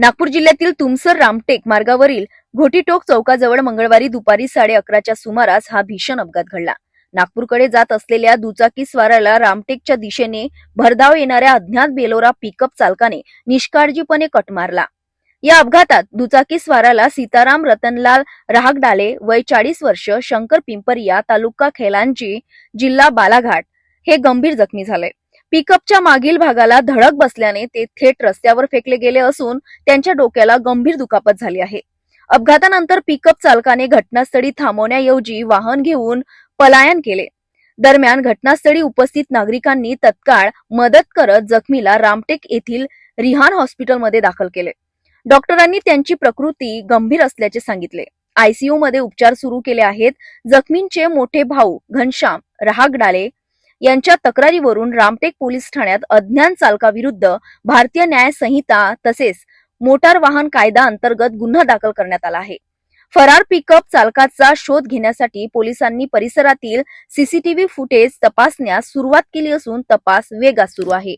नागपूर जिल्ह्यातील तुमसर रामटेक मार्गावरील घोटीटोक चौकाजवळ मंगळवारी दुपारी साडे अकराच्या सुमारास हा भीषण अपघात घडला. नागपूरकडे जात असलेल्या दुचाकी स्वाराला रामटेकच्या दिशेने भरधाव येणाऱ्या अज्ञात बेलोरा पिकअप चालकाने निष्काळजीपणे कट मारला. या अपघातात दुचाकी स्वाराला सीताराम रतनलाल राहगडाले वय चाळीस वर्ष शंकर पिंपरिया तालुका खेलांची जिल्हा बालाघाट हे गंभीर जखमी झाले. पिकअपच्या मागील भागाला धडक बसल्याने ते थेट रस्त्यावर फेकले गेले असून त्यांच्या डोक्याला गंभीर दुखापत झाली आहे. अपघातानंतर पिकअप चालकाने घटनास्थळी थांबवण्याऐवजी वाहन घेऊन पलायन केले. दरम्यान घटनास्थळी उपस्थित नागरिकांनी तत्काळ मदत करत जखमीला रामटेक येथील रिहान हॉस्पिटलमध्ये दाखल केले. डॉक्टरांनी त्यांची प्रकृती गंभीर असल्याचे सांगितले. आयसीयू मध्ये उपचार सुरू केले आहेत. जखमींचे मोठे भाऊ घनश्याम रहागडाले यांच्या तक्रारीवरून रामटेक पोलीस ठाण्यात अज्ञान चालकाविरुद्ध भारतीय न्याय संहिता तसेच मोटार वाहन कायदा अंतर्गत गुन्हा दाखल करण्यात आला आहे. फरार पिकअप चालकाचा शोध घेण्यासाठी पोलिसांनी परिसरातील सीसीटीव्ही फुटेज तपासण्यास सुरुवात केली असून तपास वेगात सुरू आहे.